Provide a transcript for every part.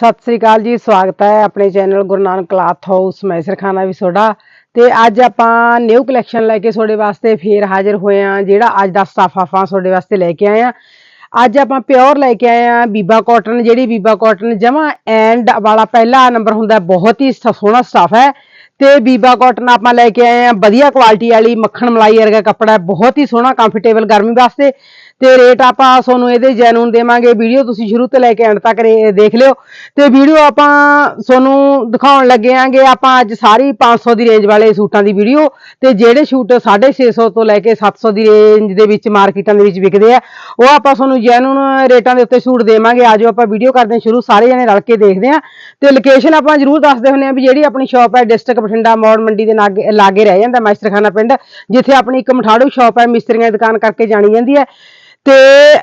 ਸਤਿ ਸ੍ਰੀ ਅਕਾਲ ਜੀ, ਸਵਾਗਤ ਹੈ ਆਪਣੇ channel Guru Nanak cloth house ਮੈਸਰ ਖਾਨਾ ਵੀ ਤੁਹਾਡਾ। ਤੇ ਅੱਜ ਆਪਾਂ ਨਿਊ ਕਲੈਕਸ਼ਨ ਲੈ ਕੇ ਤੁਹਾਡੇ ਵਾਸਤੇ ਫੇਰ ਹਾਜ਼ਰ ਹੋਏ ਆ ਜਿਹੜਾ ਅੱਜ ਦਾ ਸਟਾਫ ਆਪਾਂ ਤੁਹਾਡੇ ਵਾਸਤੇ ਲੈ ਕੇ ਆਏ ਆ ਅੱਜ ਆਪਾਂ ਪਿਓਰ ਲੈ ਕੇ ਆਏ ਆ ਬੀਬਾ ਕਾਟਨ, ਜਿਹੜੀ ਬੀਬਾ ਕਾਟਨ ਜਮਾ ਐਂਡ ਵਾਲਾ ਪਹਿਲਾ ਨੰਬਰ ਹੁੰਦਾ ਬਹੁਤ ਹੀ ਸ- ਸੋਹਣਾ ਸਟਾਫ ਹੈ। ਤੇ ਬੀਬਾ ਕਾਟਨ ਆਪਾਂ ਲੈ ਕੇ ਆਏ ਆ ਵਧੀਆ ਕੁਆਲਿਟੀ ਵਾਲੀ ਮੱਖਣ ਮਲਾਈ ਵਰਗਾ ਕੱਪੜਾ ਬਹੁਤ ਹੀ ਸੋਹਣਾ ਕੰਫਰਟੇਬਲ ਗਰਮੀ ਵਾਸਤੇ। ਤੇ ਰੇਟ ਆਪਾਂ ਤੁਹਾਨੂੰ ਇਹਦੇ ਜੈਨੂਨ ਦੇਵਾਂਗੇ। ਵੀਡੀਓ ਤੁਸੀਂ ਸ਼ੁਰੂ ਤੋਂ ਲੈ ਕੇ ਐਂਡ ਤੱਕ ਰੇ- ਦੇਖ ਲਿਓ। ਤੇ ਵੀਡੀਓ ਆਪਾਂ ਤੁਹਾਨੂੰ ਦਿਖਾਉਣ ਲੱਗੇ ਆਂਗੇ ਆਪਾਂ ਅੱਜ ਸਾਰੀ 500 ਦੀ ਰੇਂਜ ਵਾਲੇ ਸੂਟਾਂ ਦੀ ਵੀਡੀਓ ਤੇ ਜਿਹੜੇ ਸੂਟ 650 ਤੋਂ ਲੈ ਕੇ 700 ਦੀ ਰੇਂਜ ਦੇ ਵਿੱਚ ਮਾਰਕੀਟਾਂ ਦੇ ਵਿੱਚ ਵਿਕਦੇ ਆ, ਉਹ ਆਪਾਂ ਤੁਹਾਨੂੰ ਜੈਨੂਨ ਰੇਟਾਂ ਦੇ ਉੱਤੇ ਸੂਟ ਦੇਵਾਂਗੇ। ਆਜੋ ਆਪਾਂ ਵੀਡੀਓ ਕਰਦੇ ਹਾਂ ਸ਼ੁਰੂ, ਸਾਰੇ ਜਣੇ ਰਲ ਕੇ ਦੇਖਦੇ ਆ ਤੇ ਲੋਕੇਸ਼ਨ ਆਪਾਂ ਜਰੂਰ ਦੱਸਦੇ ਹੁੰਦੇ ਆ ਵੀ ਜਿਹੜੀ ਆਪਣੀ ਸ਼ਾਪ ਹੈ ਡਿਸਟ੍ਰਿਕਟ ਬਠਿੰਡਾ ਮੌੜ ਮੰਡੀ ਦੇ ਲਾਗੇ ਲਾਗੇ ਰਹਿ ਜਾਂਦਾ, ਮਾਸਟਰਖਾਨਾ ਪਿੰਡ, ਜਿੱਥੇ ਆਪਣੀ ਇੱਕ ਮਠਾੜੂ ਸ਼ਾਪ ਹੈ, ਮਿਸਤਰੀਆਂ ਦੀ ਦੁਕਾਨ ਕਰਕੇ ਜਾਣੀ ਜਾਂਦੀ ਹੈ। ਤੇ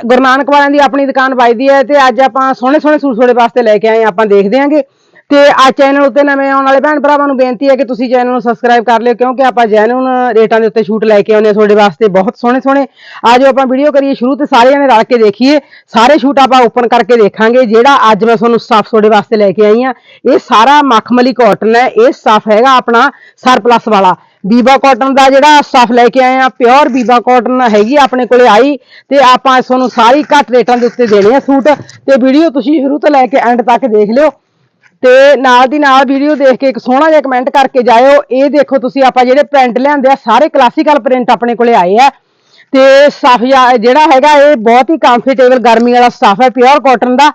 ਗੁਰੂ ਨਾਨਕ ਵਾਲਿਆਂ ਦੀ ਆਪਣੀ ਦੁਕਾਨ ਵੱਜਦੀ ਹੈ ਤੇ ਅੱਜ ਆਪਾਂ ਸੋਹਣੇ ਸੋਹਣੇ ਸੂਟ ਤੁਹਾਡੇ ਵਾਸਤੇ ਲੈ ਕੇ ਆਏ ਹਾਂ, ਆਪਾਂ ਦੇਖਦੇ ਆਂਗੇ ਤੇ ਆ ਚੈਨਲ ਉੱਤੇ ਨਵੇਂ ਆਉਣ ਵਾਲੇ ਭੈਣ ਭਰਾਵਾਂ ਨੂੰ ਬੇਨਤੀ ਹੈ ਕਿ ਤੁਸੀਂ ਚੈਨਲ ਨੂੰ ਸਬਸਕ੍ਰਾਈਬ ਕਰ ਲਿਓ ਕਿਉਂਕਿ ਆਪਾਂ ਜੈਨੂਨ ਰੇਟਾਂ ਦੇ ਉੱਤੇ ਛੂਟ ਲੈ ਕੇ ਆਉਂਦੇ ਹਾਂ ਤੁਹਾਡੇ ਵਾਸਤੇ ਬਹੁਤ ਸੋਹਣੇ ਸੋਹਣੇ। ਆਜੋ ਆਪਾਂ ਵੀਡੀਓ ਕਰੀਏ ਸ਼ੁਰੂ ਤੇ ਸਾਰੇ ਜਣੇ ਰਲ ਕੇ ਦੇਖੀਏ। ਸਾਰੇ ਛੂਟ ਆਪਾਂ ਓਪਨ ਕਰਕੇ ਦੇਖਾਂਗੇ ਜਿਹੜਾ ਅੱਜ ਮੈਂ ਤੁਹਾਨੂੰ ਸਟਾਫ ਤੁਹਾਡੇ ਵਾਸਤੇ ਲੈ ਕੇ ਆਈ ਹਾਂ। ਇਹ ਸਾਰਾ ਮਖਮਲੀ ਕਾਟਨ ਹੈ ਇਹ ਸਟਾਫ ਹੈਗਾ ਆਪਣਾ ਸਰਪਲਸ ਵਾਲਾ। ਬੀਬਾ ਕਾਟਨ ਦਾ ਜਿਹੜਾ ਸਟਾਫ ਲੈ ਕੇ ਆਏ ਆ ਪਿਓਰ ਬੀਬਾ ਕਾਟਨ ਹੈਗੀ ਆਪਣੇ ਕੋਲੇ ਆਈ ਤੇ ਆਪਾਂ ਤੁਹਾਨੂੰ ਸਾਰੀ ਘੱਟ ਰੇਟਾਂ ਦੇ ਉੱਤੇ ਦੇਣੇ ਆ ਸੂਟ ਤੇ ਵੀਡੀਓ ਤੁਸੀਂ ਸ਼ੁਰੂ ਤੋਂ ਲੈ ਕੇ ਐਂਡ ਤੱਕ ਦੇਖ ਲਿਓ। ਤੇ ਨਾਲ ਦੀ ਨਾਲ ਵੀਡੀਓ ਦੇਖ ਕੇ ਇੱਕ ਸੋਹਣਾ ਜਿਹਾ ਕਮੈਂਟ ਕਰਕੇ ਜਾਇਓ। ਇਹ ਦੇਖੋ ਤੁਸੀਂ ਆਪਾਂ ਜਿਹੜੇ ਪ੍ਰਿੰਟ ਲਿਆਂਦੇ ਆ, ਸਾਰੇ ਕਲਾਸੀਕਲ ਪ੍ਰਿੰਟ ਆਪਣੇ ਕੋਲੇ ਆਏ ਆ। ਤੇ ਸਟਾਫ ਜਿਹੜਾ ਹੈਗਾ ਇਹ ਬਹੁਤ ਹੀ ਕੰਫਰਟੇਬਲ ਗਰਮੀ ਵਾਲਾ ਸਟਾਫ ਹੈ ਪਿਓਰ ਕਾਟਨ ਦਾ।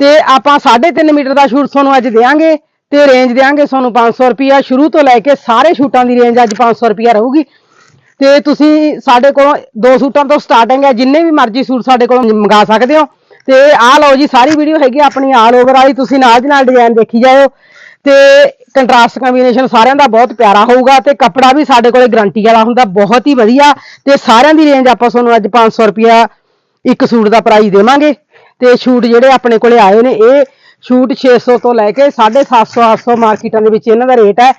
ਤੇ ਆਪਾਂ 3.5 ਮੀਟਰ ਦਾ ਸ਼ੂਟ ਤੁਹਾਨੂੰ ਅੱਜ ਦੇਵਾਂਗੇ। ਤੇ ਰੇਂਜ ਦੇਵਾਂਗੇ ਤੁਹਾਨੂੰ 500 ਰੁਪਿਆ ਸ਼ੁਰੂ ਤੋਂ ਲੈ ਕੇ ਸਾਰੇ ਸ਼ੂਟਾਂ ਦੀ ਰੇਂਜ ਅੱਜ 500 ਰੁਪਿਆ ਰਹੂਗੀ। ਤੇ ਤੁਸੀਂ ਸਾਡੇ ਕੋਲੋਂ ਦੋ ਸੂਟਾਂ ਤੋਂ ਸਟਾਰਟਿੰਗ ਹੈ, ਜਿੰਨੇ ਵੀ ਮਰਜ਼ੀ ਸੂਟ ਸਾਡੇ ਕੋਲੋਂ ਮੰਗਾ ਸਕਦੇ ਹੋ। ਤੇ ਆਹ ਲਓ ਜੀ, ਸਾਰੀ ਵੀਡੀਓ ਹੈਗੀ ਆਪਣੀ ਆਲ ਓਵਰ ਵਾਲੀ, ਤੁਸੀਂ ਨਾਲ ਦੀ ਨਾਲ ਡਿਜ਼ਾਈਨ ਦੇਖੀ ਜਾਇਓ। ਤੇ ਕੰਟਰਾਸਟ ਕੰਬੀਨੇਸ਼ਨ ਸਾਰਿਆਂ ਦਾ ਬਹੁਤ ਪਿਆਰਾ ਹੋਊਗਾ ਤੇ ਕੱਪੜਾ ਵੀ ਸਾਡੇ ਕੋਲੇ ਗਾਰੰਟੀ ਵਾਲਾ ਹੁੰਦਾ, ਬਹੁਤ ਹੀ ਵਧੀਆ। ਤੇ ਸਾਰਿਆਂ ਦੀ ਰੇਂਜ ਆਪਾਂ ਤੁਹਾਨੂੰ ਅੱਜ 500 ਰੁਪਿਆ ਇੱਕ ਸੂਟ ਦਾ ਪ੍ਰਾਈਸ ਦੇਵਾਂਗੇ। ਤੇ ਸ਼ੂਟ ਜਿਹੜੇ ਆਪਣੇ ਕੋਲੇ ਆਏ ਨੇ, ਇਹ ਸ਼ੂਟ 600 ਤੋਂ ਲੈ ਕੇ 750 800 ਮਾਰਕੀਟਾਂ ਦੇ ਵਿੱਚ ਇਹਨਾਂ ਦਾ ਰੇਟ ਹੈ।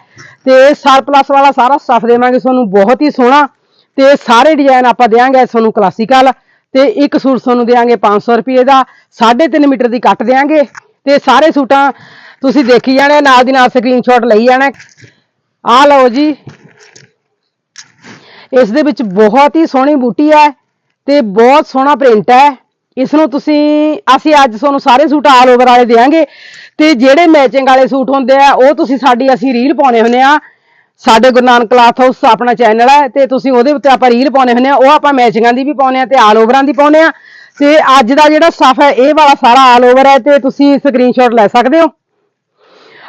ਤੇ ਸਰਪਲਸ ਵਾਲਾ ਸਾਰਾ ਸਟਫ ਦੇਵਾਂਗੇ, ਤੁਹਾਨੂੰ ਬਹੁਤ ਹੀ ਸੋਹਣਾ। ਤੇ ਸਾਰੇ ਡਿਜ਼ਾਈਨ ਆਪਾਂ ਦੇਵਾਂਗੇ ਤੁਹਾਨੂੰ ਕਲਾਸੀਕਲ ਤੇ ਇੱਕ ਸੂਟ ਤੁਹਾਨੂੰ ਦੇਵਾਂਗੇ 500 ਰੁਪਏ ਦਾ 3.5 ਮੀਟਰ ਦੀ ਕੱਟ ਦੇਵਾਂਗੇ ਤੇ ਸਾਰੇ ਸੂਟਾਂ ਤੁਸੀਂ ਦੇਖੀ ਜਾਣੇ, ਨਾਲ ਦੀ ਨਾਲ ਸਕਰੀਨਸ਼ਾਟ ਲਈ ਜਾਣਾ। ਆ ਲਓ ਜੀ। ਇਸ ਦੇ ਵਿੱਚ ਬਹੁਤ ਹੀ ਸੋਹਣੀ ਬੂਟੀ ਹੈ ਤੇ ਬਹੁਤ ਸੋਹਣਾ ਪ੍ਰਿੰਟ ਹੈ। ਇਸ ਨੂੰ ਤੁਸੀਂ, ਅਸੀਂ ਅੱਜ ਤੁਹਾਨੂੰ ਸਾਰੇ ਸੂਟ ਆਲ ਓਵਰ ਵਾਲੇ ਦੇਵਾਂਗੇ ਤੇ ਜਿਹੜੇ ਮੈਚਿੰਗ ਵਾਲੇ ਸੂਟ ਹੁੰਦੇ ਆ, ਉਹ ਤੁਸੀਂ ਸਾਡੀ ਅਸੀਂ ਰੀਲ ਪਾਉਣੇ ਹੁੰਦੇ ਆ। ਸਾਡੇ ਗੁਰੂ ਨਾਨਕ ਕਲਾਥ ਹਾਊਸ ਆਪਣਾ ਚੈਨਲ ਹੈ ਤੇ ਤੁਸੀਂ ਉਹਦੇ ਉੱਤੇ ਆਪਾਂ ਰੀਲ ਪਾਉਣੇ ਹੁੰਦੇ ਆ, ਉਹ ਆਪਾਂ ਮੈਚਿੰਗਾਂ ਦੀ ਵੀ ਪਾਉਣੇ ਆ ਤੇ ਆਲ ਓਵਰਾਂ ਦੀ ਪਾਉਣੇ ਆ। ਤੇ ਅੱਜ ਦਾ ਜਿਹੜਾ ਸਟਫ ਹੈ ਇਹ ਵਾਲਾ ਸਾਰਾ ਆਲ ਓਵਰ ਹੈ ਤੇ ਤੁਸੀਂ ਸਕਰੀਨਸ਼ਾਟ ਲੈ ਸਕਦੇ ਹੋ।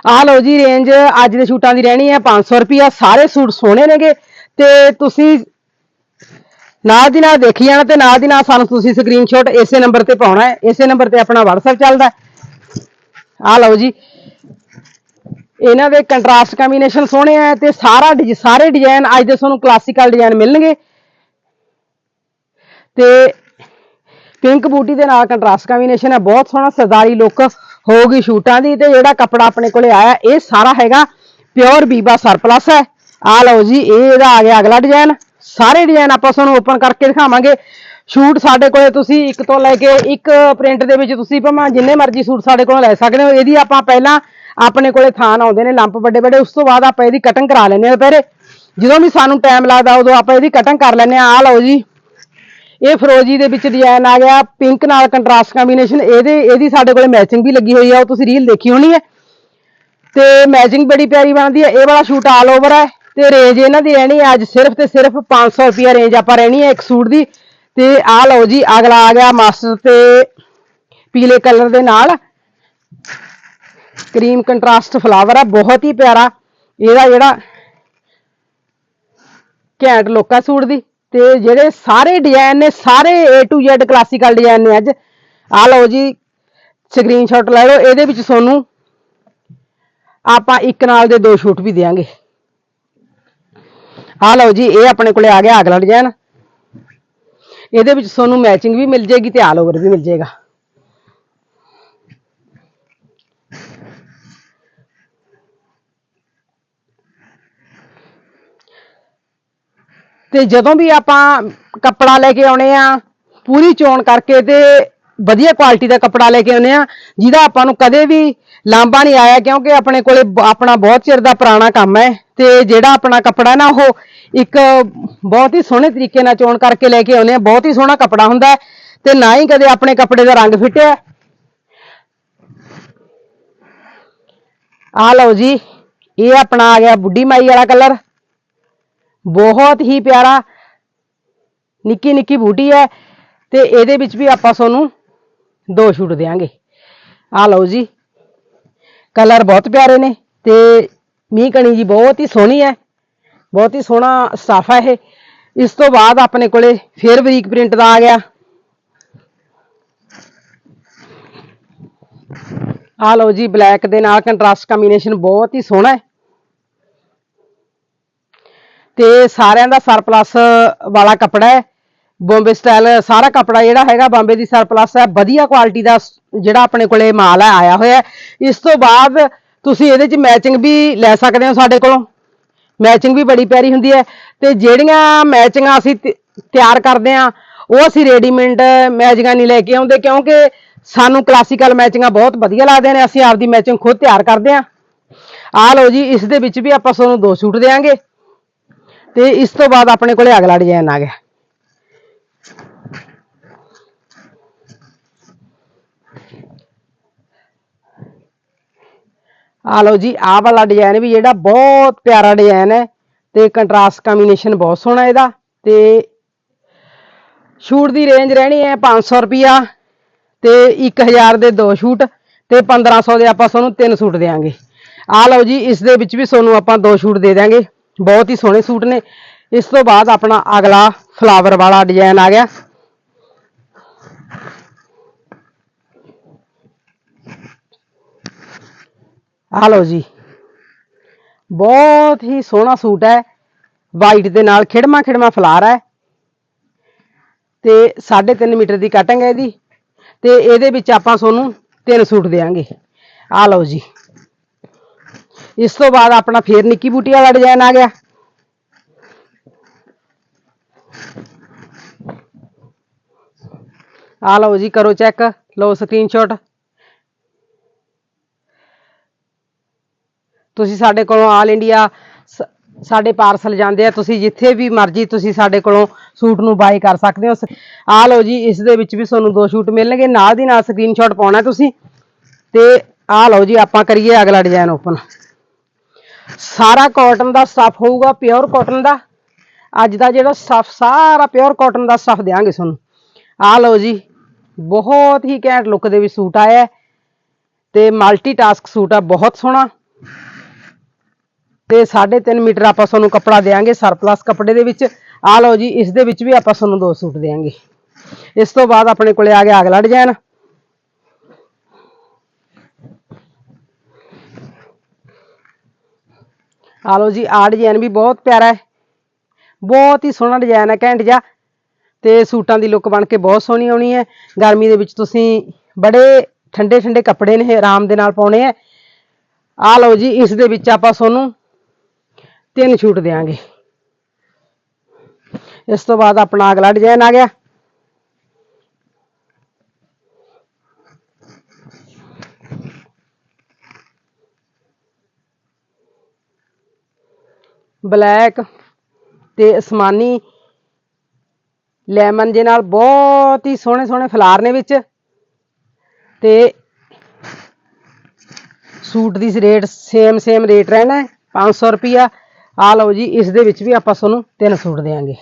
ਆਹ ਲਓ ਜੀ ਰੇਂਜ ਅੱਜ ਦੇ ਸ਼ੂਟਾਂ ਦੀ ਰਹਿਣੀ ਹੈ 500 ਰੁਪਿਆ ਸਾਰੇ ਸੂਟ ਸੋਹਣੇ ਨੇਗੇ ਤੇ ਤੁਸੀਂ ਨਾਲ ਦੀ ਨਾਲ ਦੇਖੀ ਜਾਣਾ ਤੇ ਨਾਲ ਦੀ ਨਾਲ ਸਾਨੂੰ ਤੁਸੀਂ ਸਕਰੀਨਸ਼ਾਟ ਇਸੇ ਨੰਬਰ ਤੇ ਪਾਉਣਾ ਹੈ। ਇਸੇ ਨੰਬਰ ਤੇ ਆਪਣਾ WhatsApp ਚੱਲਦਾ ਆ ਲਓ ਜੀ। ਇਹਨਾਂ ਦੇ ਕੰਟਰਾਸਟ ਕੰਬੀਨੇਸ਼ਨ ਸੋਹਣੇ ਆ ਤੇ ਸਾਰਾ ਡਿਜ਼- ਸਾਰੇ ਡਿਜ਼ਾਈਨ ਅੱਜ ਦੇ ਤੁਹਾਨੂੰ ਕਲਾਸੀਕਲ ਡਿਜ਼ਾਈਨ ਮਿਲਣਗੇ। ਤੇ ਪਿੰਕ ਬੂਟੀ ਦੇ ਨਾਲ ਕੰਟਰਾਸਟ ਕੰਬੀਨੇਸ਼ਨ ਹੈ। ਬਹੁਤ ਸੋਹਣਾ ਸਰਦਾਰੀ ਲੁੱਕ ਹੋਊਗੀ ਸ਼ੂਟਾਂ ਦੀ ਤੇ ਜਿਹੜਾ ਕੱਪੜਾ ਆਪਣੇ ਕੋਲੇ ਆਇਆ, ਇਹ ਸਾਰਾ ਹੈਗਾ ਪਿਓਰ ਬੀਬਾ ਸਰਪਲਸ ਹੈ। ਆ ਲਓ ਜੀ, ਇਹ ਇਹਦਾ ਆ ਗਿਆ ਅਗਲਾ ਡਿਜ਼ਾਈਨ ਸਾਰੇ ਡਿਜ਼ਾਈਨ ਆਪਾਂ ਤੁਹਾਨੂੰ ਓਪਨ ਕਰਕੇ ਦਿਖਾਵਾਂਗੇ। ਸ਼ੂਟ ਸਾਡੇ ਕੋਲੇ ਤੁਸੀਂ ਇੱਕ ਤੋਂ ਲੈ ਕੇ ਇੱਕ ਪ੍ਰਿੰਟ ਦੇ ਵਿੱਚ ਤੁਸੀਂ ਭਾਵੇਂ ਜਿੰਨੇ ਮਰਜ਼ੀ ਸੂਟ ਸਾਡੇ ਕੋਲੋਂ ਲੈ ਸਕਦੇ ਹੋ। ਇਹਦੀ ਆਪਾਂ ਪਹਿਲਾਂ ਆਪਣੇ ਕੋਲੇ ਥਾਨ ਆਉਂਦੇ ਨੇ ਲੰਪ ਵੱਡੇ ਵੱਡੇ, ਉਸ ਤੋਂ ਬਾਅਦ ਆਪਾਂ ਇਹਦੀ ਕਟਿੰਗ ਕਰਾ ਲੈਂਦੇ ਹਾਂ ਪਹਿਰੇ ਜਦੋਂ ਵੀ ਸਾਨੂੰ ਟਾਈਮ ਲੱਗਦਾ, ਉਦੋਂ ਆਪਾਂ ਇਹਦੀ ਕਟਿੰਗ ਕਰ ਲੈਂਦੇ ਹਾਂ। ਆ ਲਓ ਜੀ, ਇਹ ਫਰੋਜੀ ਦੇ ਵਿੱਚ ਡਿਜ਼ਾਈਨ ਆ ਗਿਆ। ਪਿੰਕ ਨਾਲ ਕੰਟਰਾਸਟ ਕੰਬੀਨੇਸ਼ਨ ਇਹਦੇ, ਇਹਦੀ ਸਾਡੇ ਕੋਲੇ ਮੈਚਿੰਗ ਵੀ ਲੱਗੀ ਹੋਈ ਆ। ਉਹ ਤੁਸੀਂ ਰੀਲ ਦੇਖੀ ਹੋਣੀ ਹੈ। ਤੇ ਮੈਚਿੰਗ ਬੜੀ ਪਿਆਰੀ ਬਣਦੀ ਹੈ। ਇਹ ਵਾਲਾ ਸ਼ੂਟ ਆਲ ਓਵਰ ਹੈ। ਤੇ ਰੇਂਜ ਇਹਨਾਂ ਦੀ ਰਹਿਣੀ ਹੈ ਅੱਜ ਸਿਰਫ ਤੇ ਸਿਰਫ 500 ਰੁਪਿਆ ਰੇਂਜ ਆਪਾਂ ਰਹਿਣੀ ਹੈ ਇੱਕ ਸੂਟ ਦੀ। ਤੇ ਆ ਲਓ ਜੀ, ਅਗਲਾ ਆ ਗਿਆ ਮਾਸਟਰ ਤੇ ਪੀਲੇ ਕਲਰ ਦੇ ਨਾਲ। ਕਰੀਮ ਕੰਟਰਾਸਟ ਫਲਾਵਰ ਆ, ਬਹੁਤ ਹੀ ਪਿਆਰਾ। ਇਹਦਾ ਜਿਹੜਾ ਘੈਂਟ ਲੋਕਾ ਸੂਟ ਦੀ। ਤੇ ਜਿਹੜੇ ਸਾਰੇ ਡਿਜ਼ਾਈਨ ਨੇ, ਸਾਰੇ A to Z classical design ਨੇ ਅੱਜ। ਆ ਲਓ ਜੀ ਸਕਰੀਨਸ਼ਾਟ ਲੈ ਲਓ। ਇਹਦੇ ਵਿੱਚ ਤੁਹਾਨੂੰ ਆਪਾਂ ਇੱਕ ਨਾਲ ਦੇ ਦੋ ਸ਼ੂਟ ਵੀ ਦੇਵਾਂਗੇ ਆ ਲਓ ਜੀ, ਇਹ ਆਪਣੇ ਕੋਲੇ ਆ ਗਿਆ, ਅਗਲਾ ਡਿਜ਼ਾਈਨ ਇਹਦੇ ਵਿੱਚ ਤੁਹਾਨੂੰ ਮੈਚਿੰਗ ਵੀ ਮਿਲ ਜੇਗੀ ਤੇ ਆਲ ਓਵਰ ਵੀ ਮਿਲ ਜੇਗਾ ਤੇ ਜਦੋਂ ਵੀ ਆਪਾਂ ਕੱਪੜਾ ਲੈ ਕੇ ਆਉਣੇ ਆ, ਪੂਰੀ ਚੋਣ ਕਰਕੇ ਤੇ ਵਧੀਆ ਕੁਆਲਿਟੀ ਦਾ ਕੱਪੜਾ ਲੈ ਕੇ ਆਉਂਦੇ ਆ, ਜਿਹਦਾ ਆਪਾਂ ਨੂੰ ਕਦੇ ਵੀ ਲਾਂਬਾ ਨਹੀਂ ਆਇਆ, ਕਿਉਂਕਿ ਆਪਣੇ ਕੋਲੇ ਆਪਣਾ ਬਹੁਤ ਚਿਰ ਦਾ ਪੁਰਾਣਾ ਕੰਮ ਹੈ। ਤੇ ਜਿਹੜਾ ਆਪਣਾ ਕੱਪੜਾ ਨਾ ਉਹ ਇੱਕ ਬਹੁਤ ਹੀ ਸੋਹਣੇ ਤਰੀਕੇ ਨਾਲ ਚੋਣ ਕਰਕੇ ਲੈ ਕੇ ਆਉਂਦੇ ਆ, ਬਹੁਤ ਹੀ ਸੋਹਣਾ ਕੱਪੜਾ ਹੁੰਦਾ ਹੈ ਤੇ ਨਾ ਹੀ ਕਦੇ ਆਪਣੇ ਕੱਪੜੇ ਦਾ ਰੰਗ ਫਿੱਟਿਆ। ਆ ਲਓ ਜੀ, ਇਹ ਆਪਣਾ ਆ ਗਿਆ ਬੁੱਢੀ ਮਾਈ ਵਾਲਾ ਕਲਰ। ਬਹੁਤ ਹੀ ਪਿਆਰਾ, ਨਿੱਕੀ ਨਿੱਕੀ ਬੂਟੀ ਹੈ ਤੇ ਇਹਦੇ ਵਿੱਚ ਵੀ ਆਪਾਂ ਤੁਹਾਨੂੰ ਦੋ ਛੂਟ ਦੇਾਂਗੇ ਆ ਲਓ ਜੀ, ਕਲਰ ਬਹੁਤ ਪਿਆਰੇ ਨੇ ਤੇ ਮੀਂਹ ਕਣੀ ਜੀ ਬਹੁਤ ਹੀ ਸੋਹਣੀ ਹੈ, ਬਹੁਤ ਹੀ ਸੋਹਣਾ ਸਟਾਫ ਹੈ ਇਹ। ਇਸ ਤੋਂ ਬਾਅਦ ਆਪਣੇ ਕੋਲੇ ਫੇਰ ਬਰੀਕ ਪ੍ਰਿੰਟ ਦਾ ਆ ਗਿਆ। ਆ ਲਓ ਜੀ, ਬਲੈਕ ਦੇ ਨਾਲ ਕੰਟਰਾਸਟ ਕੰਬੀਨੇਸ਼ਨ ਬਹੁਤ ਹੀ ਸੋਹਣਾ ਹੈ। ਤੇ ਸਾਰਿਆਂ ਦਾ ਸਰਪਲਸ ਵਾਲਾ ਕੱਪੜਾ ਹੈ। ਬੰਬੇ ਸਟਾਈਲ ਸਾਰਾ ਕੱਪੜਾ ਜਿਹੜਾ ਹੈਗਾ, ਬੰਬੇ ਦੀ ਸਰਪਲਸ ਹੈ। ਵਧੀਆ ਕੁਆਲਿਟੀ ਦਾ ਜਿਹੜਾ ਆਪਣੇ ਕੋਲੇ ਮਾਲ ਹੈ, ਆਇਆ ਹੋਇਆ ਇਸ ਤੋਂ ਬਾਅਦ ਤੁਸੀਂ ਇਹਦੇ ਚ ਮੈਚਿੰਗ ਵੀ ਲੈ ਸਕਦੇ ਹੋ ਸਾਡੇ ਕੋਲੋਂ। ਮੈਚਿੰਗ ਵੀ ਬੜੀ ਪਿਆਰੀ ਹੁੰਦੀ ਹੈ। ਤੇ ਜਿਹੜੀਆਂ ਮੈਚਿੰਗਾਂ ਅਸੀਂ ਤਿਆਰ ਕਰਦੇ ਆ ਉਹ ਅਸੀਂ ਰੈਡੀਮੇਡ ਮੈਚਿੰਗਾਂ ਨਹੀਂ ਲੈ ਕੇ ਆਉਂਦੇ ਕਿਉਂਕਿ ਸਾਨੂੰ ਕਲਾਸੀਕਲ ਮੈਚਿੰਗਾਂ ਬਹੁਤ ਵਧੀਆ ਲੱਗਦੀਆਂ ਨੇ। ਅਸੀਂ ਆਪਦੀ ਮੈਚਿੰਗ ਖੁਦ ਤਿਆਰ ਕਰਦੇ ਆ ਆ ਲਓ ਜੀ, ਇਸ ਦੇ ਵਿੱਚ ਵੀ ਆਪਾਂ ਤੁਹਾਨੂੰ ਦੋ ਸੂਟ ਦੇਵਾਂਗੇ ਤੇ ਇਸ ਤੋਂ ਬਾਅਦ ਆਪਣੇ ਕੋਲੇ ਅਗਲਾ ਡਿਜ਼ਾਈਨ ਆ ਗਿਆ। ਆ ਲਓ ਜੀ, ਆਹ ਵਾਲਾ ਡਿਜ਼ਾਈਨ ਵੀ ਜਿਹੜਾ ਬਹੁਤ ਪਿਆਰਾ ਡਿਜ਼ਾਈਨ ਹੈ ਤੇ ਕੰਟਰਾਸਟ ਕੰਬੀਨੇਸ਼ਨ ਬਹੁਤ ਸੋਹਣਾ ਇਹਦਾ ਤੇ ਸ਼ੂਟ ਦੀ ਰੇਂਜ ਰਹਿਣੀ ਹੈ 500 ਰੁਪਿਆ ਤੇ 1000 ਦੇ ਦੋ ਸ਼ੂਟ ਤੇ 1500 ਦੇ ਆਪਾਂ ਤੁਹਾਨੂੰ ਤਿੰਨ ਸੂਟ ਦੇਵਾਂਗੇ ਆ ਲਓ ਜੀ, ਇਸ ਦੇ ਵਿੱਚ ਵੀ ਤੁਹਾਨੂੰ ਆਪਾਂ ਦੋ ਸ਼ੂਟ ਦੇ ਦਾਂਗੇ ਬਹੁਤ ਹੀ ਸੋਹਣੇ ਸੂਟ ਨੇ। ਇਸ ਤੋਂ ਬਾਅਦ ਆਪਣਾ ਅਗਲਾ ਫਲਾਵਰ ਵਾਲਾ ਡਿਜ਼ਾਈਨ ਆ ਗਿਆ। ਆ ਲਓ ਜੀ। ਬਹੁਤ ਹੀ ਸੋਹਣਾ ਸੂਟ ਹੈ। ਵਾਈਟ ਦੇ ਨਾਲ ਖਿੜਮਾ ਖਿੜਮਾ ਫਲਾਰ ਹੈ। ਤੇ 3.5 ਮੀਟਰ ਦੀ ਕਟਿੰਗ ਹੈ ਇਹਦੀ। ਤੇ ਇਹਦੇ ਵਿੱਚ ਆਪਾਂ ਤੁਹਾਨੂੰ ਤਿੰਨ ਸੂਟ ਦੇਵਾਂਗੇ ਆ ਲਓ ਜੀ। ਇਸ ਤੋਂ ਬਾਅਦ ਆਪਣਾ ਫੇਰ ਨਿੱਕੀ ਬੂਟੀ ਵਾਲਾ ਡਿਜ਼ਾਈਨ ਆ ਗਿਆ। ਆ ਲਓ ਜੀ, ਕਰੋ ਚੈੱਕ ਲਓ ਸਕਰੀਨਸ਼ਾਟ ਤੁਸੀਂ ਸਾਡੇ ਕੋਲੋਂ ਆਲ ਇੰਡੀਆ ਸਾਡੇ ਪਾਰਸਲ ਜਾਂਦੇ ਆ, ਤੁਸੀਂ ਜਿੱਥੇ ਵੀ ਮਰਜ਼ੀ ਤੁਸੀਂ ਸਾਡੇ ਕੋਲੋਂ ਸੂਟ ਨੂੰ ਬਾਈ ਕਰ ਸਕਦੇ ਹੋ। ਆ ਲਓ ਜੀ, ਇਸ ਦੇ ਵਿੱਚ ਵੀ ਤੁਹਾਨੂੰ ਦੋ ਸੂਟ ਮਿਲਣਗੇ, ਨਾਲ ਦੀ ਨਾਲ ਸਕਰੀਨਸ਼ਾਟ ਪਾਉਣਾ ਤੁਸੀਂ। ਤੇ ਆ ਲਓ ਜੀ, ਆਪਾਂ ਕਰੀਏ ਅਗਲਾ ਡਿਜ਼ਾਈਨ ਓਪਨ ਸਾਰਾ ਕਾਟਨ ਦਾ ਸਟਫ ਹੋਊਗਾ ਪਿਓਰ ਕਾਟਨ ਦਾ। ਅੱਜ ਦਾ ਜਿਹੜਾ ਸਟਫ ਸਾਰਾ ਪਿਓਰ ਕਾਟਨ ਦਾ ਸਟਫ ਦਿਆਂਗੇ ਤੁਹਾਨੂੰ। ਆ ਲਓ ਜੀ, ਬਹੁਤ ਹੀ ਘੈਂਟ ਲੁੱਕ ਦੇ ਵਿੱਚ ਸੂਟ ਆਇਆ। ਹੈ ਤੇ ਮਲਟੀ ਟਾਸਕ ਸੂਟ ਆ, ਬਹੁਤ ਸੋਹਣਾ। ਤੇ 3.5 ਮੀਟਰ ਆਪਾਂ ਤੁਹਾਨੂੰ ਕੱਪੜਾ ਦੇਾਂਗੇ ਸਰਪਲਸ ਕੱਪੜੇ ਦੇ ਵਿੱਚ। ਆ ਲਓ ਜੀ, ਇਸ ਦੇ ਵਿੱਚ ਵੀ ਆਪਾਂ ਤੁਹਾਨੂੰ ਦੋ ਸੂਟ ਦੇਾਂਗੇ ਇਸ ਤੋਂ ਬਾਅਦ ਆਪਣੇ ਕੋਲੇ ਆ ਗਿਆ ਅਗਲਾ ਡਿਜ਼ਾਈਨ ਆ ਲਓ ਜੀ ਆ ਡਿਜ਼ਾਈਨ ਵੀ ਬਹੁਤ ਪਿਆਰਾ ਹੈ। ਬਹੁਤ ਹੀ ਸੋਹਣਾ ਡਿਜ਼ਾਈਨ ਹੈ, ਘੈਂਟ ਜਿਹਾ। ਤੇ ਸੂਟਾਂ ਦੀ ਲੁੱਕ ਬਣ ਕੇ ਬਹੁਤ ਸੋਹਣੀ ਆਉਣੀ ਹੈ। ਗਰਮੀ ਦੇ ਵਿੱਚ ਤੁਸੀਂ ਬੜੇ ਠੰਡੇ ਠੰਡੇ ਕੱਪੜੇ ਨੇ, ਆਰਾਮ ਦੇ ਨਾਲ ਪਾਉਣੇ ਆ ਆ ਲਓ ਜੀ, ਇਸ ਦੇ ਵਿੱਚ ਆਪਾਂ ਤੁਹਾਨੂੰ ਤਿੰਨ ਛੂਟ ਦੇਾਂਗੇ ਇਸ ਤੋਂ ਬਾਅਦ ਆਪਣਾ ਅਗਲਾ ਡਿਜ਼ਾਈਨ ਆ ਗਿਆ। ਬਲੈਕ ਤੇ ਅਸਮਾਨੀ ਲੈਮਨ ਦੇ ਨਾਲ ਬਹੁਤ ਹੀ ਸੋਹਣੇ ਸੋਹਣੇ ਫਲਾਰ ਨੇ ਵਿੱਚ। ਤੇ ਸੂਟ ਦੀ ਰੇਟ ਸੇਮ ਸੇਮ ਰੇਟ ਰਹਿਣਾ ਹੈ 500 ਰੁਪਿਆ ਆ ਲਓ ਜੀ, ਇਸ ਦੇ ਵਿੱਚ ਵੀ ਆਪਾਂ ਤੁਹਾਨੂੰ ਤਿੰਨ ਸੂਟ ਦੇਵਾਂਗੇ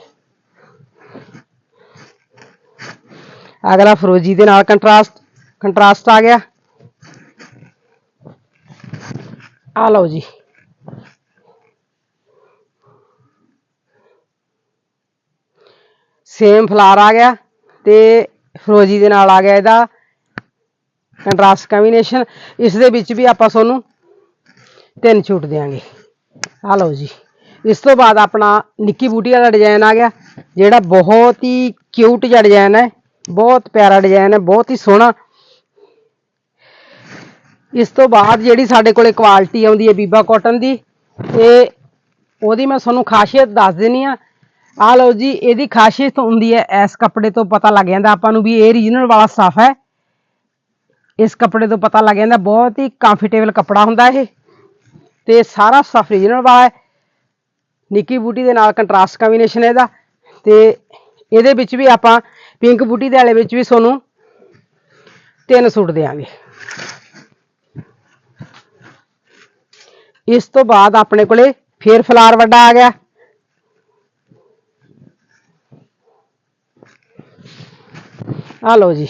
ਅਗਲਾ ਫਰੋਜੀ ਦੇ ਨਾਲ ਕੰਟਰਾਸਟ ਕੰਟਰਾਸਟ ਆ ਗਿਆ। ਆ ਲਓ ਜੀ। ਸੇਮ ਫਲਾਰ ਆ ਗਿਆ ਤੇ ਫਰੋਜੀ ਦੇ ਨਾਲ ਆ ਗਿਆ ਇਹਦਾ ਕੰਟਰਾਸਟ ਕੰਬੀਨੇਸ਼ਨ ਇਸ ਦੇ ਵਿੱਚ ਵੀ ਆਪਾਂ ਤੁਹਾਨੂੰ ਤਿੰਨ ਛੂਟ ਦੇਵਾਂਗੇ ਆ ਲਓ ਜੀ। ਇਸ ਤੋਂ ਬਾਅਦ ਆਪਣਾ ਨਿੱਕੀ ਬੂਟੀ ਵਾਲਾ ਡਿਜ਼ਾਈਨ ਆ ਗਿਆ, ਜਿਹੜਾ ਬਹੁਤ ਹੀ ਕਿਊਟ ਜਿਹਾ ਡਿਜ਼ਾਈਨ ਹੈ। ਬਹੁਤ ਪਿਆਰਾ ਡਿਜ਼ਾਈਨ ਹੈ, ਬਹੁਤ ਹੀ ਸੋਹਣਾ। ਇਸ ਤੋਂ ਬਾਅਦ ਜਿਹੜੀ ਸਾਡੇ ਕੋਲੇ ਕੁਆਲਿਟੀ ਆਉਂਦੀ ਹੈ ਬੀਬਾ ਕਾਟਨ ਦੀ ਇਹ ਉਹਦੀ ਮੈਂ ਤੁਹਾਨੂੰ ਖਾਸੀਅਤ ਦੱਸ ਦਿੰਨੀ ਆ। ਆ ਲਓ ਜੀ, ਇਹਦੀ ਖਾਸੀਅਤ ਹੁੰਦੀ ਹੈ ਇਸ ਕੱਪੜੇ ਤੋਂ ਪਤਾ ਲੱਗ ਜਾਂਦਾ ਆਪਾਂ ਨੂੰ ਵੀ ਇਹ ਰੀਜਨਲ ਵਾਲਾ ਸਟਫ ਹੈ। ਇਸ ਕੱਪੜੇ ਤੋਂ ਪਤਾ ਲੱਗ ਜਾਂਦਾ, ਬਹੁਤ ਹੀ ਕੰਫਰਟੇਬਲ ਕੱਪੜਾ ਹੁੰਦਾ ਇਹ। ਤੇ ਸਾਰਾ ਸਟਫ ਰੀਜਨਲ ਵਾਲਾ ਹੈ। ਨਿੱਕੀ ਬੂਟੀ ਦੇ ਨਾਲ ਕੰਟਰਾਸਟ ਕੰਬੀਨੇਸ਼ਨ ਹੈ ਇਹਦਾ। ਤੇ ਇਹਦੇ ਵਿੱਚ ਵੀ ਆਪਾਂ ਪਿੰਕ ਬੂਟੀ ਦੇ ਵਾਲੇ ਵਿੱਚ ਵੀ ਤੁਹਾਨੂੰ ਤਿੰਨ ਸੂਟ ਦੇਾਂਗੇ ਇਸ ਤੋਂ ਬਾਅਦ ਆਪਣੇ ਕੋਲੇ ਫੇਰ ਫਲਾਰ ਵੱਡਾ ਆ ਗਿਆ। ਆ ਲਓ ਜੀ।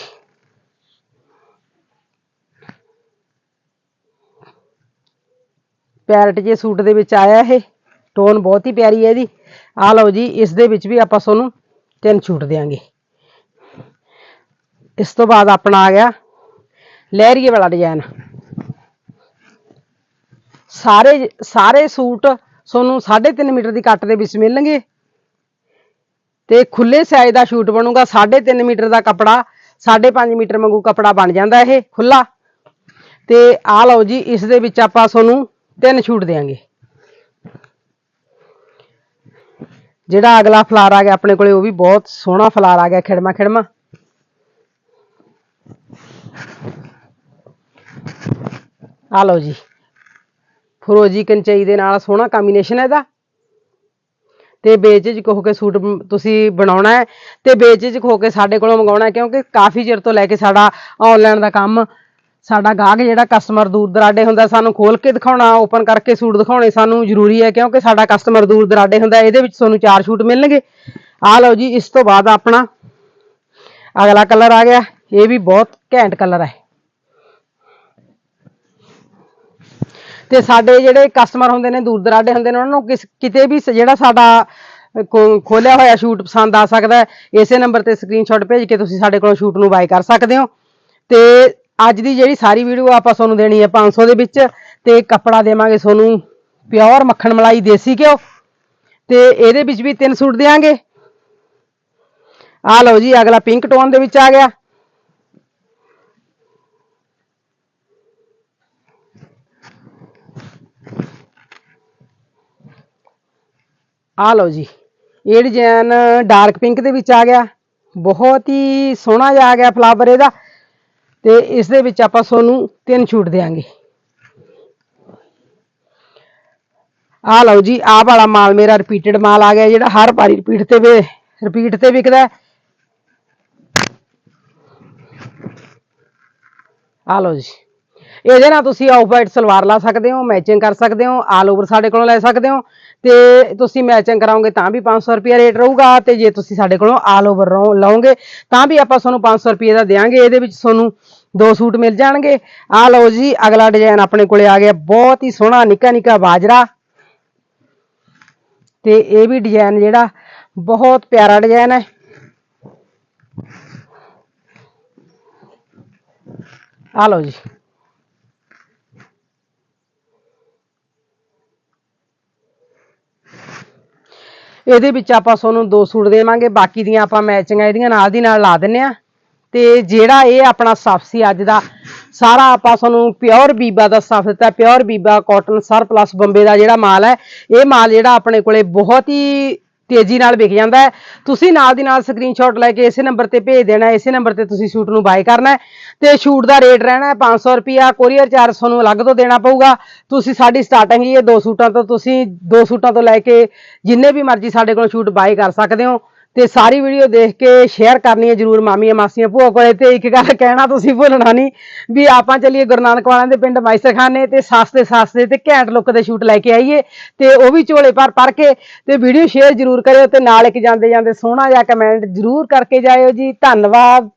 ਪੈਰਟ ਜੇ ਸੂਟ ਦੇ ਵਿੱਚ ਆਇਆ ਇਹ। ਟੋਨ ਬਹੁਤ ਹੀ ਪਿਆਰੀ ਹੈ ਇਹਦੀ। ਆ ਲਓ ਜੀ, ਇਸ ਦੇ ਵਿੱਚ ਵੀ ਆਪਾਂ ਤੁਹਾਨੂੰ ਤਿੰਨ ਛੂਟ ਦੇਾਂਗੇ ਇਸ ਤੋਂ ਬਾਅਦ ਆਪਣਾ ਆ ਗਿਆ ਲਹਿਰੀਏ ਵਾਲਾ ਡਿਜ਼ਾਈਨ ਸਾਰੇ ਸਾਰੇ ਸੂਟ ਤੁਹਾਨੂੰ 3.5 ਮੀਟਰ ਦੀ ਕੱਟ ਦੇ ਵਿੱਚ ਮਿਲਣਗੇ। ਤੇ ਖੁੱਲੇ ਸਾਈਜ਼ ਦਾ ਸ਼ੂਟ ਬਣੂਗਾ 3.5 ਮੀਟਰ ਦਾ ਕੱਪੜਾ 5.5 ਮੀਟਰ ਵਾਂਗੂ ਕੱਪੜਾ ਬਣ ਜਾਂਦਾ ਇਹ ਖੁੱਲਾ। ਤੇ ਆ ਲਓ ਜੀ, ਇਸ ਦੇ ਵਿੱਚ ਆਪਾਂ ਤੁਹਾਨੂੰ ਤਿੰਨ ਛੂਟ ਦੇਾਂਗੇ ਜਿਹੜਾ ਅਗਲਾ ਫਲਾਰ ਆ ਗਿਆ ਆਪਣੇ ਕੋਲੇ, ਉਹ ਵੀ ਬਹੁਤ ਸੋਹਣਾ ਫਲਾਰ ਆ ਗਿਆ, ਖਿੜਮਾ ਖਿੜਮਾ। ਆ ਲਓ ਜੀ। ਫਰੋਜੀ ਕੰਚਈ ਦੇ ਨਾਲ ਸੋਹਣਾ ਕੰਬੀਨੇਸ਼ਨ ਹੈ ਇਹਦਾ। ਤੇ ਬੇਚਿਜ ਹੋ ਕੇ ਸੂਟ ਤੁਸੀਂ ਬਣਾਉਣਾ ਹੈ। ਤੇ ਬੇਚਿਜ ਹੋ ਕੇ ਸਾਡੇ ਕੋਲੋਂ ਮੰਗਾਉਣਾ ਕਿਉਂਕਿ ਕਾਫੀ ਚਿਰ ਤੋਂ ਲੈ ਕੇ ਸਾਡਾ ਆਨਲਾਈਨ ਦਾ ਕੰਮ ਸਾਡਾ ਗਾਹਕ ਜਿਹੜਾ ਕਸਟਮਰ ਦੂਰ ਦਰਾਡੇ ਹੁੰਦਾ, ਸਾਨੂੰ ਖੋਲ ਕੇ ਦਿਖਾਉਣਾ ਓਪਨ ਕਰਕੇ ਸੂਟ ਦਿਖਾਉਣੇ ਸਾਨੂੰ ਜ਼ਰੂਰੀ ਹੈ ਕਿਉਂਕਿ ਸਾਡਾ ਕਸਟਮਰ ਦੂਰ ਦਰਾਡੇ ਹੁੰਦਾ, ਇਹਦੇ ਵਿੱਚ ਤੁਹਾਨੂੰ ਚਾਰ ਸੂਟ ਮਿਲਣਗੇ। ਆ ਲਓ ਜੀ, ਇਸ ਤੋਂ ਬਾਅਦ ਆਪਣਾ ਅਗਲਾ ਕਲਰ ਆ ਗਿਆ, ਇਹ ਵੀ ਬਹੁਤ ਘੈਂਟ ਕਲਰ ਹੈ। ਤੇ ਸਾਡੇ ਜਿਹੜੇ ਕਸਟਮਰ ਹੁੰਦੇ ਨੇ, ਦੂਰ ਦਰਾਡੇ ਹੁੰਦੇ ਨੇ, ਉਹਨਾਂ ਨੂੰ ਕਿਸ, ਕਿਤੇ ਵੀ ਜਿਹੜਾ ਸਾਡਾ ਖੋਲਿਆ ਹੋਇਆ ਸ਼ੂਟ ਪਸੰਦ ਆ ਸਕਦਾ ਇਸੇ ਨੰਬਰ ਤੇ ਸਕਰੀਨਸ਼ਾਟ ਭੇਜ ਕੇ ਤੁਸੀਂ ਸਾਡੇ ਕੋਲੋਂ ਸ਼ੂਟ ਨੂੰ ਬਾਈ ਕਰ ਸਕਦੇ ਹੋ। ਤੇ ਅੱਜ ਦੀ ਜਿਹੜੀ ਸਾਰੀ ਵੀਡੀਓ ਆਪਾਂ ਤੁਹਾਨੂੰ ਦੇਣੀ ਹੈ 500 ਦੇ ਵਿੱਚ ਤੇ ਕੱਪੜਾ ਦੇਵਾਂਗੇ ਤੁਹਾਨੂੰ ਪਿਓਰ ਮੱਖਣ ਮਲਾਈ ਦੇਸੀ ਘਿਓ ਤੇ ਇਹਦੇ ਵਿੱਚ ਵੀ ਤਿੰਨ ਸੂਟ ਦੇਵਾਂਗੇ ਆ ਲਓ ਜੀ, ਅਗਲਾ ਪਿੰਕ ਟੋਨ ਦੇ ਵਿੱਚ ਆ ਗਿਆ। ਆ ਲਓ ਜੀ, ਇਹ ਡਿਜ਼ਾਈਨ ਡਾਰਕ ਪਿੰਕ ਦੇ ਵਿੱਚ ਆ ਗਿਆ। ਬਹੁਤ ਹੀ ਸੋਹਣਾ ਜਿਹਾ ਆ ਗਿਆ ਫਲਾਵਰ ਇਹਦਾ। ਤੇ ਇਸ ਦੇ ਵਿੱਚ ਆਪਾਂ ਤੁਹਾਨੂੰ ਤਿੰਨ ਛੂਟ ਦੇਾਂਗੇ ਆ ਲਓ ਜੀ, ਆਹ ਵਾਲਾ ਮਾਲ ਮੇਰਾ ਰਿਪੀਟਡ ਮਾਲ ਆ ਗਿਆ ਜਿਹੜਾ ਹਰ ਵਾਰੀ ਰਿਪੀਟ ਤੇ ਵੇ ਰਿਪੀਟ ਤੇ ਵਿਕਦਾ ਆ ਲਓ ਜੀ। ਇਹਦੇ ਨਾਲ ਤੁਸੀਂ ਆਫ ਵਾਈਟ ਸਲਵਾਰ ਲਾ ਸਕਦੇ ਹੋ ਮੈਚਿੰਗ ਕਰ ਸਕਦੇ ਹੋ ਆਲ ਓਵਰ ਸਾਡੇ ਕੋਲੋਂ ਲੈ ਸਕਦੇ ਹੋ। ਤੇ ਤੁਸੀਂ ਮੈਚਿੰਗ ਕਰਾਓਗੇ ਤਾਂ ਵੀ 500 ਰੁਪਏ ਰੇਟ ਰਹੂਗਾ ਤੇ ਜੇ ਤੁਸੀਂ ਸਾਡੇ ਕੋਲੋਂ ਆਲ ਓਵਰ ਲਓਗੇ, ਤਾਂ ਵੀ ਆਪਾਂ ਤੁਹਾਨੂੰ 500 ਰੁਪਏ ਦਾ ਦੇਵਾਂਗੇ ਇਹਦੇ ਵਿੱਚ ਤੁਹਾਨੂੰ ਦੋ ਸੂਟ ਮਿਲ ਜਾਣਗੇ। ਆ ਲਓ ਜੀ, ਅਗਲਾ ਡਿਜ਼ਾਈਨ ਆਪਣੇ ਕੋਲੇ ਆ ਗਿਆ, ਬਹੁਤ ਹੀ ਸੋਹਣਾ ਨਿੱਕਾ ਨਿੱਕਾ ਬਾਜਰਾ। ਤੇ ਇਹ ਵੀ ਡਿਜ਼ਾਈਨ ਜਿਹੜਾ ਬਹੁਤ ਪਿਆਰਾ ਡਿਜ਼ਾਈਨ ਹੈ। ਆ ਲਓ ਜੀ। ਇਹਦੇ ਵਿੱਚ ਆਪਾਂ ਤੁਹਾਨੂੰ ਦੋ ਸੂਟ ਦੇਵਾਂਗੇ, ਬਾਕੀ ਦੀਆਂ ਆਪਾਂ ਮੈਚਿੰਗਾਂ ਇਹਦੀਆਂ ਨਾਲ ਦੀ ਨਾਲ ਲਾ ਦਿੰਨੇ ਆ ਤੇ ਜਿਹੜਾ ਇਹ ਆਪਣਾ ਸਫ ਸੀ ਅੱਜ ਦਾ, ਸਾਰਾ ਆਪਾਂ ਤੁਹਾਨੂੰ ਪਿਓਰ ਬੀਬਾ ਦਾ ਸਫ ਦਿੱਤਾ pure Biba cotton sir plus Bombay ਦਾ ਜਿਹੜਾ ਮਾਲ ਹੈ, ਇਹ ਮਾਲ ਜਿਹੜਾ ਆਪਣੇ ਕੋਲੇ ਬਹੁਤ ਹੀ ਤੇਜ਼ੀ ਨਾਲ ਵਿਕ ਜਾਂਦਾ ਹੈ। ਤੁਸੀਂ ਨਾਲ ਦੀ ਨਾਲ ਸਕਰੀਨਸ਼ਾਟ ਲੈ ਕੇ ਇਸੇ ਨੰਬਰ ਤੇ ਭੇਜ ਦੇਣਾ ਇਸੇ ਨੰਬਰ ਤੇ ਤੁਸੀਂ ਸ਼ੂਟ ਨੂੰ ਬਾਈ ਕਰਨਾ ਹੈ। ਤੇ ਸ਼ੂਟ ਦਾ ਰੇਟ ਰਹਿਣਾ ਹੈ 500 ਰੁਪਿਆ ਕੋਰੀਅਰ ਚਾਰਜ ਨੂੰ ਅਲੱਗ ਤੋਂ ਦੇਣਾ ਪਊਗਾ। ਤੁਸੀਂ ਸਾਡੀ ਸਟਾਰਟਿੰਗ ਹੀ ਹੈ ਦੋ ਸੂਟਾਂ ਤੋਂ ਤੁਸੀਂ ਦੋ ਸੂਟਾਂ ਤੋਂ ਲੈ ਕੇ ਜਿੰਨੇ ਵੀ ਮਰਜ਼ੀ ਸਾਡੇ ਕੋਲ ਸ਼ੂਟ ਬਾਈ ਕਰ ਸਕਦੇ ਹੋ। ਤੇ ਸਾਰੀ ਵੀਡੀਓ ਦੇਖ ਕੇ ਸ਼ੇਅਰ ਕਰਨੀ ਹੈ ਜਰੂਰ ਮਾਮੀਆਂ ਮਾਸੀਆਂ ਭੂਆ ਕੋਲੇ। ਤੇ ਇੱਕ ਗੱਲ ਕਹਿਣਾ ਤੁਸੀਂ ਭੁੱਲਣਾ ਨਹੀਂ ਵੀ ਆਪਾਂ ਚੱਲੀਏ ਗੁਰੂ ਨਾਨਕ ਵਾਲਿਆਂ ਦੇ ਪਿੰਡ ਮਾਈਸਰਖਾਨੇ ਤੇ ਸਸਤੇ ਸਸਤੇ ਤੇ ਘੈਂਟ ਲੁੱਕ ਦੇ ਸ਼ੂਟ ਲੈ ਕੇ ਆਈਏ ਤੇ ਉਹ ਵੀ ਝੋਲੇ ਪਰ ਪਰ ਕੇ ਤੇ ਵੀਡੀਓ ਸ਼ੇਅਰ ਜਰੂਰ ਕਰਿਓ ਤੇ ਨਾਲ ਇੱਕ ਜਾਂਦੇ ਜਾਂਦੇ ਸੋਹਣਾ ਜਿਹਾ ਕਮੈਂਟ ਜਰੂਰ ਕਰਕੇ ਜਾਇਓ ਜੀ। ਧੰਨਵਾਦ।